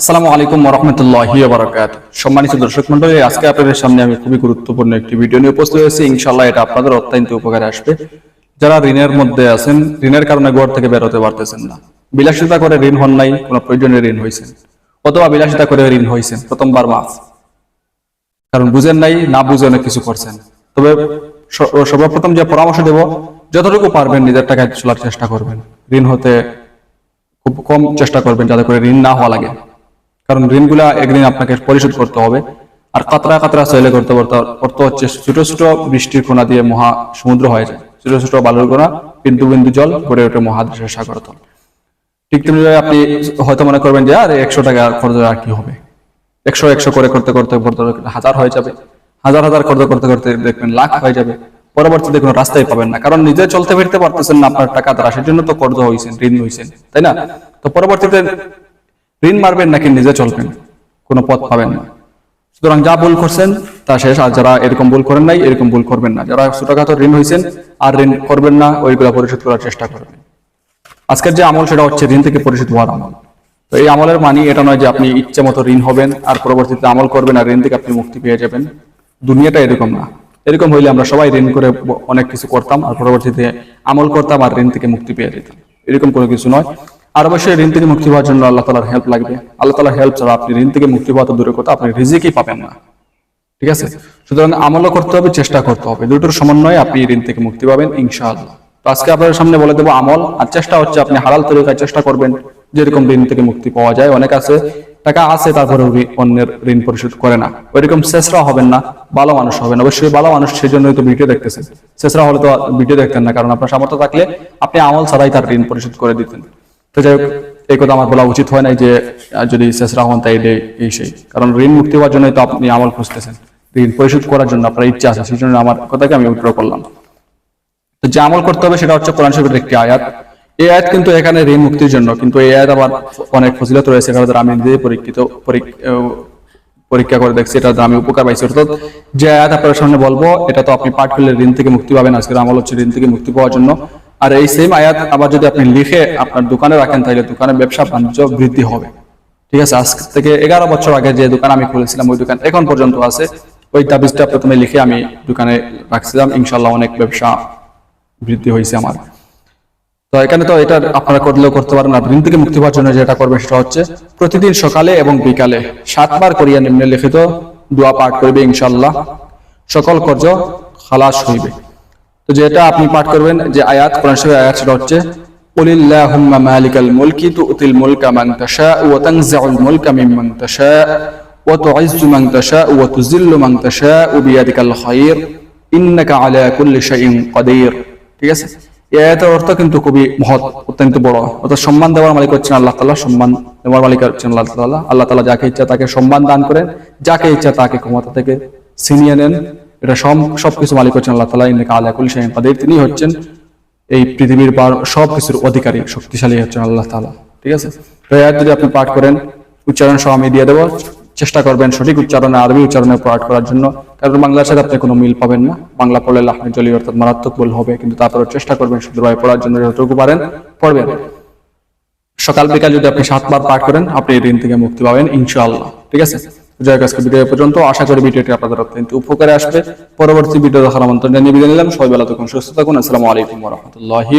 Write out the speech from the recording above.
আসসালামু আলাইকুম রহমতুল্লাহি বারাকাত সম্মানিত দর্শক মন্ডলী আজকে আপনাদের সামনে আমি খুবই গুরুত্বপূর্ণ একটি ভিডিও নিয়ে উপস্থিত হয়েছি। ইনশাল্লাহ এটা আপনাদের অত্যন্ত উপকারে আসবে। যারা ঋণের মধ্যে আছেন, ঋণের কারণে ঘর থেকে বেরোতে পারতেছেন না। বিলাসিতা করে ঋণ হন নাই, কোনো প্রয়োজনে ঋণ হয়েছেন অথবা বিলাসিতা করে ঋণ হয়েছেন প্রথমবার মাস কারণ বুঝেন নাই, না বুঝে অনেক কিছু করছেন। তবে সর্বপ্রথম যে পরামর্শ দেব, যতটুকু পারবেন নিজের টাকায় চলার চেষ্টা করবেন। ঋণ হতে খুব কম চেষ্টা করবেন, যাতে করে ঋণ না হওয়া লাগে। কারণ ঋণগুলা একদিন আপনাকে পরিশোধ করতে হবে। আর কাতরা কাতরা সেলে করতে করতে হচ্ছে ছোট ছোট বৃষ্টির কোনা দিয়ে মহা সমুদ্র হয়ে যায়। ছোট ছোট বালুর কোনা, বিন্দু বিন্দু জল গড়ে ওঠে মহাদেশের সাগর তল। ঠিক তেমনি আপনি হয়তো মনে করবেন যে, আরে, একশো টাকা খরচ আর কি হবে? একশো একশো করে করতে করতে হাজার হয়ে যাবে। হাজার হাজার করতে করতে করতে দেখবেন লাখ হয়ে যাবে। পরবর্তীতে কোনো রাস্তায় পাবেন না। কারণ নিজে চলতে ফিরতে পারতেছেন না আপনার টাকা। দ্বারা সেজন্য তো কর্জ হয়েছেন ঋণ হয়েছেন তাই না? তো পরবর্তীতে ঋণ মারবেন নাকি নিজে চলবেন? কোনো পথ পাবেন না। সুতরাং যা ভুল করছেন, তা শেষ। আর যারা এরকম ভুল করেন নাই, এরকম ভুল করবেন না। যারা ছোটখাটো ঋণ হয়েছেন আর ঋণ করবেন না, ওইগুলা পরিশোধ করার চেষ্টা করবেন। আজকের যে আমল, সেটা হচ্ছে ঋণ থেকে পরিশোধ হওয়ার আমল। তো এই আমলের মানি এটা নয় যে আপনি ইচ্ছে মতো ঋণ হবেন আর পরবর্তীতে আমল করবেন আর ঋণ থেকে আপনি মুক্তি পেয়ে যাবেন। দুনিয়াটা এরকম না। এরকম হইলে আমরা সবাই ঋণ করে অনেক কিছু করতাম আর পরবর্তীতে আমল করতাম আর ঋণ থেকে মুক্তি পেয়ে যেতাম। এরকম কোনো কিছু নয়। আর অবশ্যই ঋণ থেকে মুক্তি পাওয়ার জন্য আল্লাহ তালার হেল্প লাগবে। আল্লাহ তালার হেল্প ছাড়া আপনি ঋণ থেকে মুক্তি পাওয়া তো দূরের কথা, আপনি রিজিকই পাবেন না। ঠিক আছে? সুতরাং আমলও করতে হবে, চেষ্টা করতে হবে। দুটোর সমন্বয়ে আপনি ঋণ থেকে মুক্তি পাবেন, ইনশাআল্লাহ। তো আজকে আপনার সামনে বলে দেবো আমল, আর চেষ্টা হচ্ছে আপনি হালাল তরিকায় চেষ্টা করবেন, যেরকম ঋণ থেকে মুক্তি পাওয়া যায়। অনেক আছে, টাকা আছে, তারপরে অন্যের ঋণ পরিশোধ করে না। ওইরকম শেষরা হবেন না, ভালো মানুষ হবেন অবশ্যই ভালো মানুষ সেই জন্যই তো ভিডিও দেখতেছেন। শেষরা হলে তো ভিডিও দেখতেন না, কারণ আপনার সামর্থ্য থাকলে আপনি আমল ছাড়াই তার ঋণ পরিশোধ করে দিতেন। তো যাই হোক, এই কথা আমার বলা উচিত হয় নাই যে যদি শেষরা হন তাই এই সেই। কারণ ঋণ মুক্তি হওয়ার জন্যই তো আপনি আমল খুঁজতেছেন। ঋণ পরিশোধ করার জন্য আপনার ইচ্ছা আছে, সেই জন্য আমার কথাকে আমি উত্তর করলাম। তো যে আমল করতে হবে সেটা হচ্ছে কোরআন শরীফের একটি আয়াত। এই আয়াত কিন্তু এখানে ঋণ মুক্তির জন্য, কিন্তু এই আয়াত আবার অনেক ফজিলত রয়েছে, কারণ আমি নিজে পরীক্ষিত, পরীক- পরীক্ষা করে দেখছি, এটা আমি উপকার পাইছি। অর্থাৎ যে আয়াত আপনার সামনে বলব, এটা তো আপনি পাঠ করলে ঋণ থেকে মুক্তি পাবেন, আজকের আমল হচ্ছে ঋণ থেকে মুক্তি পাওয়ার জন্য। আর এই সেম আয়াত আবার যদি আপনি লিখে আপনার দোকানে রাখেন, তাহলে দোকানের ব্যবসা বাণিজ্য বৃদ্ধি হবে। ঠিক আছে আজ থেকে এগারো বছর আগে যে দোকান আমি খুলেছিলাম, ওই দোকান এখন পর্যন্ত আছে। ওই তাবিজটা প্রথমে লিখে আমি দোকানে রাখছিলাম। ইনশাল্লাহ অনেক ব্যবসা বৃদ্ধি হয়েছে আমার। তো এখানে তো এটা আপনারা করলেও করতে পারেন। আর ঋণ থেকে মুক্তি পাওয়ার জন্য যেটা করবেন সেটা হচ্ছে প্রতিদিন সকালে এবং বিকালে সাতবার করিয়া নিম্নে লিখিত দোয়া পাঠ করবে ইনশাল্লাহ সকল কর্য খালাস হইবে। তো যেটা আপনি পাঠ করবেন যে আয়াত কোরআন শরীফের আয়াত সেটা হচ্ছে قل اللهم مالك الملك تؤتي الملك من تشاء وتنزع الملك ممن تشاء وتعز من تشاء وتذل من تشاء بيدك الخير إنك على كل شيء قدير ঠিক আছে এই আয়াতের অর্থ কিন্তু খুবই মহৎ অত্যন্ত বড় অর্থাৎ সম্মান দেওয়ার মালিক হচ্ছেন আল্লাহ তাআলা সম্মান দেওয়ার মালিক হচ্ছেন আল্লাহ তাআলা আল্লাহ তাআলা যাকে ইচ্ছা তাকে সম্মান দান করেন যাকে ইচ্ছা তাকে ক্ষমতা থেকে ছিনিয়ে নেন এটা সব সবকিছু মালিক হচ্ছেন আল্লাহ তাআলা, ইন্নাকা আলা কুল্লি শাইইন কাদির। তিনি হচ্ছেন এই পৃথিবীর পার সব কিছুর অধিকারী, শক্তিশালী হচ্ছেন আল্লাহ তাআলা, ঠিক আছে? তো যদি আপনি পাঠ করেন, উচ্চারণ সহ আমি দিয়ে দেবো। চেষ্টা করবেন সঠিক উচ্চারণে, আরবি উচ্চারণে পাঠ করার জন্য, কারণ বাংলার সাথে আপনি কোনো মিল পাবেন না। বাংলা পড়লে লাহনে জলি অর্থাৎ মারাত্মক বল হবে, কিন্তু তারপরে চেষ্টা করবেন সুন্দরভাবে পড়ার জন্য যতটুকু পারেন, পড়বেন। সকাল বিকাল যদি আপনি সাতবার পাঠ করেন, আপনি এই ঋণ থেকে মুক্তি পাবেন, ইনশাআল্লাহ, ঠিক আছে? জয় আজকে ভিডিও পর্যন্ত আশা করি ভিডিওটি আপনাদের অত্যন্ত উপকারে আসবে। পরবর্তী ভিডিও দেখার আমন্ত্রণ জানিয়ে বিদায় নিলাম। সবাই বেলা তখন সুস্থ থাকুন। আসসালামু আলাইকুম রহমতুল্লাহি